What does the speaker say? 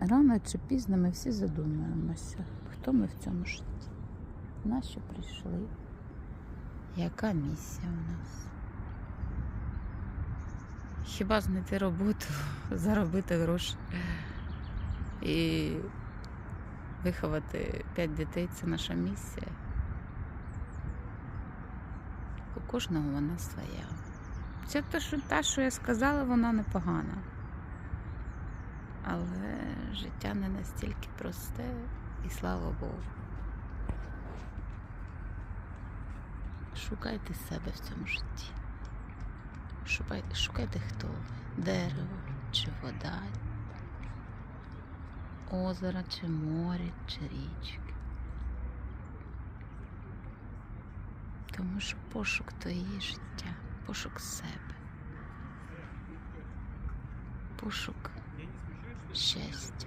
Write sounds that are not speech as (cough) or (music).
Рано чи пізно ми всі задумаємося, хто ми в цьому житті, на що прийшли, яка місія у нас. Хіба знайти роботу, (laughs) заробити гроші і виховати п'ять дітей це наша місія. У кожного вона своя. Це те, що та, що я сказала, вона непогана. Але життя не настільки просте, і слава Богу. Шукайте себе в цьому житті. Шукайте, хто. Дерево чи вода, озеро, чи море, чи річки. Тому що пошук то життя, пошук себе, пошук chest.